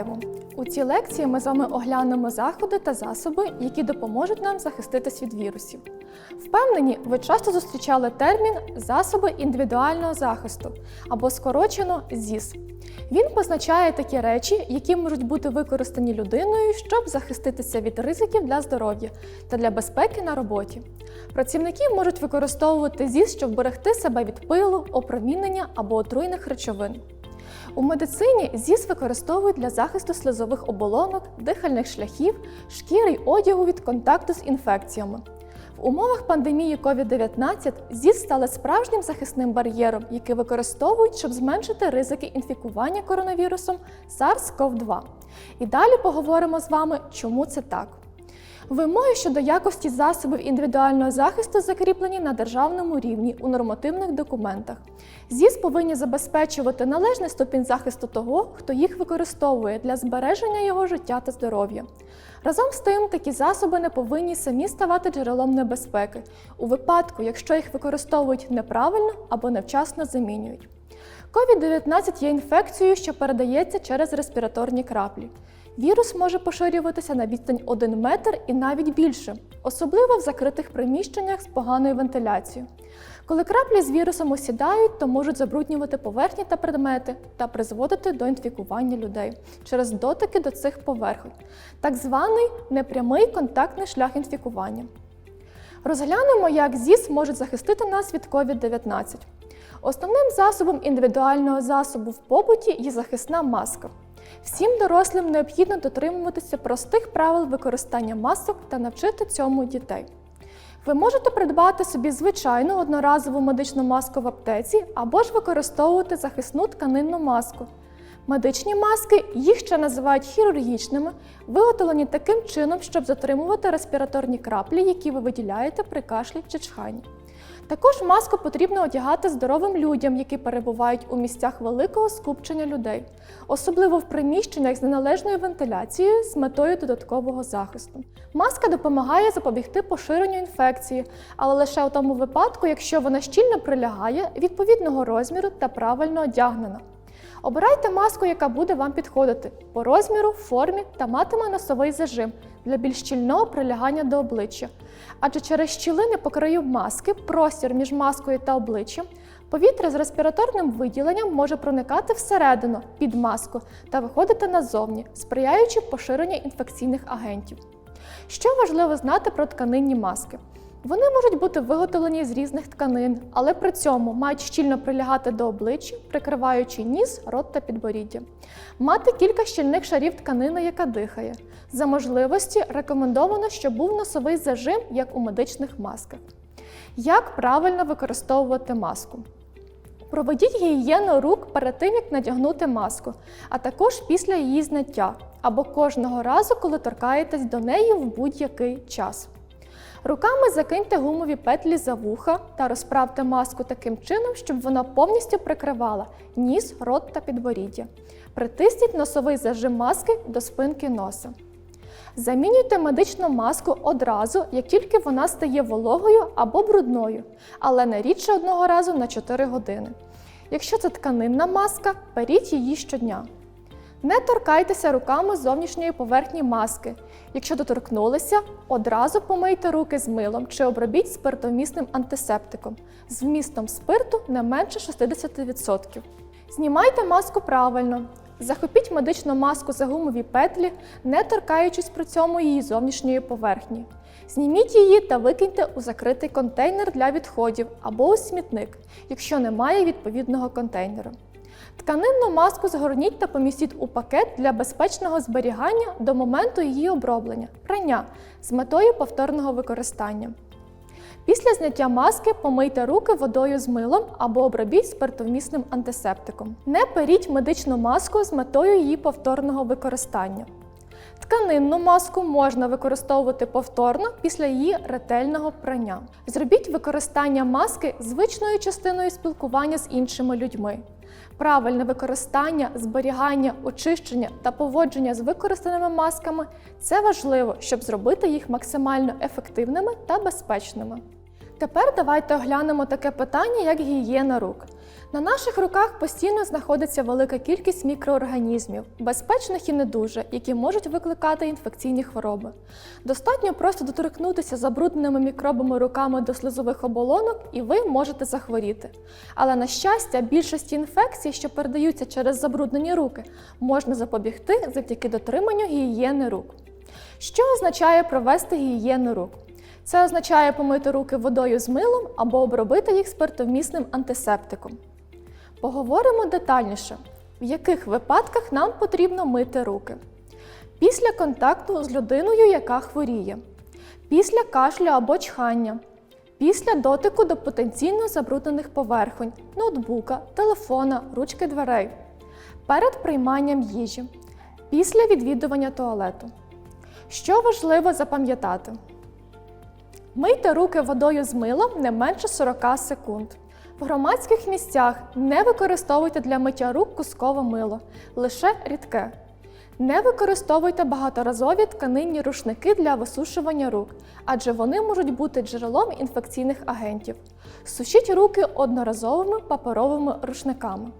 Вітаємо! У цій лекції ми з вами оглянемо заходи та засоби, які допоможуть нам захиститись від вірусів. Впевнені, ви часто зустрічали термін засоби індивідуального захисту або скорочено ЗІС. Він позначає такі речі, які можуть бути використані людиною, щоб захиститися від ризиків для здоров'я та для безпеки на роботі. Працівники можуть використовувати ЗІС, щоб берегти себе від пилу, опромінення або отруйних речовин. У медицині ЗІС використовують для захисту слизових оболонок, дихальних шляхів, шкіри й одягу від контакту з інфекціями. В умовах пандемії COVID-19 ЗІС стали справжнім захисним бар'єром, який використовують, щоб зменшити ризики інфікування коронавірусом SARS-CoV-2. І далі поговоримо з вами, чому це так. Вимоги щодо якості засобів індивідуального захисту закріплені на державному рівні у нормативних документах. ЗІС повинні забезпечувати належний ступінь захисту того, хто їх використовує для збереження його життя та здоров'я. Разом з тим, такі засоби не повинні самі ставати джерелом небезпеки у випадку, якщо їх використовують неправильно або невчасно замінюють. COVID-19 є інфекцією, що передається через респіраторні краплі. Вірус може поширюватися на відстань 1 метр і навіть більше, особливо в закритих приміщеннях з поганою вентиляцією. Коли краплі з вірусом осідають, то можуть забруднювати поверхні та предмети та призводити до інфікування людей через дотики до цих поверхонь, так званий непрямий контактний шлях інфікування. Розглянемо, як ЗІС може захистити нас від COVID-19. Основним засобом індивідуального засобу в побуті є захисна маска. Всім дорослим необхідно дотримуватися простих правил використання масок та навчити цьому дітей. Ви можете придбати собі звичайну одноразову медичну маску в аптеці або ж використовувати захисну тканинну маску. Медичні маски, їх ще називають хірургічними, виготовлені таким чином, щоб затримувати респіраторні краплі, які ви виділяєте при кашлі чи чханні. Також маску потрібно одягати здоровим людям, які перебувають у місцях великого скупчення людей, особливо в приміщеннях з неналежною вентиляцією з метою додаткового захисту. Маска допомагає запобігти поширенню інфекції, але лише у тому випадку, якщо вона щільно прилягає відповідного розміру та правильно одягнена. Обирайте маску, яка буде вам підходити по розміру, формі та матиме носовий зажим для більш щільного прилягання до обличчя. Адже через щілини по краю маски, простір між маскою та обличчям, повітря з респіраторним виділенням може проникати всередину під маску та виходити назовні, сприяючи поширенню інфекційних агентів. Що важливо знати про тканинні маски? Вони можуть бути виготовлені з різних тканин, але при цьому мають щільно прилягати до обличчя, прикриваючи ніс, рот та підборіддя. Мати кілька щільних шарів тканини, яка дихає. За можливості рекомендовано, щоб був носовий зажим, як у медичних масках. Як правильно використовувати маску? Проведіть гігієну рук перед тим, як надягнути маску, а також після її зняття або кожного разу, коли торкаєтесь до неї в будь-який час. Руками закиньте гумові петлі за вуха та розправте маску таким чином, щоб вона повністю прикривала ніс, рот та підборіддя. Притисніть носовий зажим маски до спинки носа. Замінюйте медичну маску одразу, як тільки вона стає вологою або брудною, але не рідше одного разу на 4 години. Якщо це тканинна маска, беріть її щодня. Не торкайтеся руками зовнішньої поверхні маски. Якщо доторкнулися, одразу помийте руки з милом чи обробіть спиртомісним антисептиком з вмістом спирту не менше 60%. Знімайте маску правильно. Захопіть медичну маску за гумові петлі, не торкаючись при цьому її зовнішньої поверхні. Зніміть її та викиньте у закритий контейнер для відходів або у смітник, якщо немає відповідного контейнеру. Тканинну маску згорніть та помістіть у пакет для безпечного зберігання до моменту її оброблення, прання з метою повторного використання. Після зняття маски помийте руки водою з милом або обробіть спиртовмісним антисептиком. Не періть медичну маску з метою її повторного використання. Тканинну маску можна використовувати повторно після її ретельного прання. Зробіть використання маски звичною частиною спілкування з іншими людьми. Правильне використання, зберігання, очищення та поводження з використаними масками це важливо, щоб зробити їх максимально ефективними та безпечними. Тепер давайте оглянемо таке питання, як гігієна рук. На наших руках постійно знаходиться велика кількість мікроорганізмів, безпечних і не дуже, які можуть викликати інфекційні хвороби. Достатньо просто доторкнутися забрудненими мікробами руками до слизових оболонок, і ви можете захворіти. Але на щастя, більшості інфекцій, що передаються через забруднені руки, можна запобігти завдяки дотриманню гігієни рук. Що означає провести гігієну рук? Це означає помити руки водою з милом або обробити їх спиртовмісним антисептиком. Поговоримо детальніше, в яких випадках нам потрібно мити руки. Після контакту з людиною, яка хворіє, після кашлю або чхання, після дотику до потенційно забруднених поверхонь, ноутбука, телефона, ручки дверей, перед прийманням їжі, після відвідування туалету. Що важливо запам'ятати? Мийте руки водою з милом не менше 40 секунд. В громадських місцях не використовуйте для миття рук кускове мило, лише рідке. Не використовуйте багаторазові тканинні рушники для висушування рук, адже вони можуть бути джерелом інфекційних агентів. Сушіть руки одноразовими паперовими рушниками.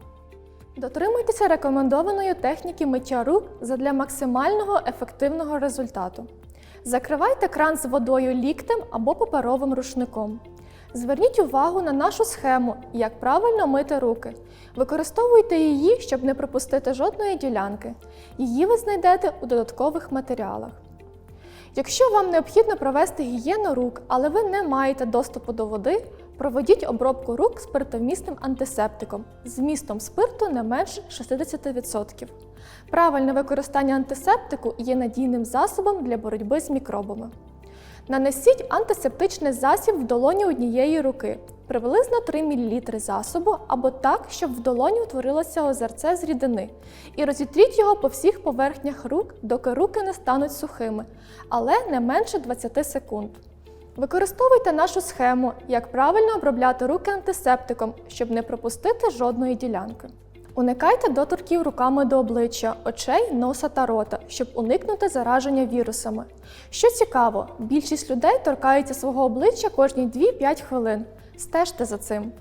Дотримуйтеся рекомендованої техніки миття рук задля максимального ефективного результату. Закривайте кран з водою ліктем або паперовим рушником. Зверніть увагу на нашу схему, як правильно мити руки. Використовуйте її, щоб не пропустити жодної ділянки. Її ви знайдете у додаткових матеріалах. Якщо вам необхідно провести гігієну рук, але ви не маєте доступу до води, проведіть обробку рук спиртовмісним антисептиком з вмістом спирту не менше 60%. Правильне використання антисептику є надійним засобом для боротьби з мікробами. Нанесіть антисептичний засіб в долоні однієї руки, приблизно 3 мл засобу або так, щоб в долоні утворилося озерце з рідини, і розітріть його по всіх поверхнях рук, доки руки не стануть сухими, але не менше 20 секунд. Використовуйте нашу схему, як правильно обробляти руки антисептиком, щоб не пропустити жодної ділянки. Уникайте доторків руками до обличчя, очей, носа та рота, щоб уникнути зараження вірусами. Що цікаво, більшість людей торкаються свого обличчя кожні 2-5 хвилин. Стежте за цим.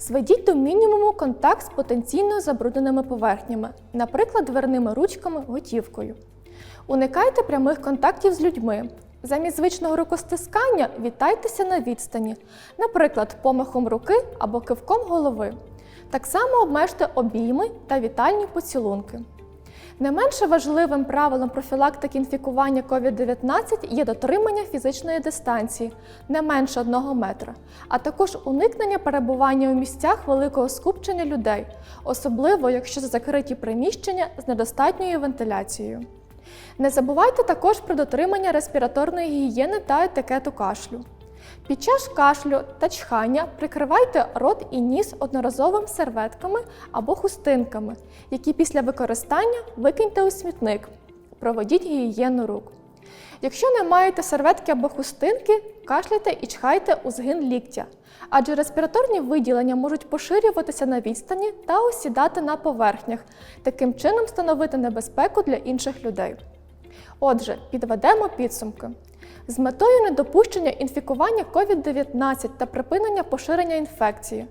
Зведіть до мінімуму контакт з потенційно забрудненими поверхнями, наприклад, дверними ручками, готівкою. Уникайте прямих контактів з людьми. Замість звичного рукостискання вітайтеся на відстані, наприклад, помахом руки або кивком голови. Так само обмежте обійми та вітальні поцілунки. Не менше важливим правилом профілактики інфікування COVID-19 є дотримання фізичної дистанції не менше 1 метра, а також уникнення перебування у місцях великого скупчення людей, особливо якщо це закриті приміщення з недостатньою вентиляцією. Не забувайте також про дотримання респіраторної гігієни та етикету кашлю. Під час кашлю та чхання прикривайте рот і ніс одноразовими серветками або хустинками, які після використання викиньте у смітник. Проведіть гігієну рук. Якщо не маєте серветки або хустинки, кашляйте і чхайте у згин ліктя, адже респіраторні виділення можуть поширюватися на відстані та осідати на поверхнях, таким чином становити небезпеку для інших людей. Отже, підведемо підсумки. З метою недопущення інфікування COVID-19 та припинення поширення інфекції.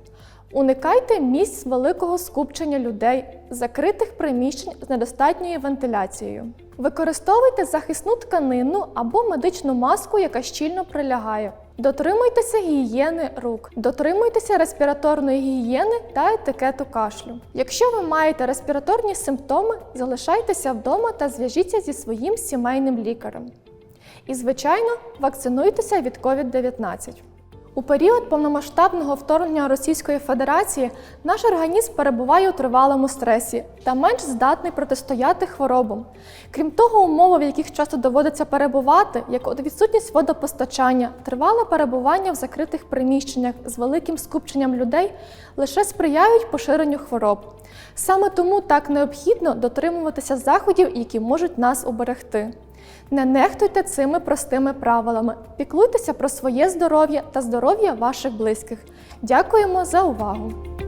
Уникайте місць великого скупчення людей, закритих приміщень з недостатньою вентиляцією. Використовуйте захисну тканину або медичну маску, яка щільно прилягає. Дотримуйтеся гігієни рук, дотримуйтеся респіраторної гігієни та етикету кашлю. Якщо ви маєте респіраторні симптоми, залишайтеся вдома та зв'яжіться зі своїм сімейним лікарем. І, звичайно, вакцинуйтеся від COVID-19. У період повномасштабного вторгнення Російської Федерації наш організм перебуває у тривалому стресі та менш здатний протистояти хворобам. Крім того, умови, в яких часто доводиться перебувати, як от відсутність водопостачання, тривале перебування в закритих приміщеннях з великим скупченням людей лише сприяють поширенню хвороб. Саме тому так необхідно дотримуватися заходів, які можуть нас уберегти. Не нехтуйте цими простими правилами, піклуйтеся про своє здоров'я та здоров'я ваших близьких. Дякуємо за увагу!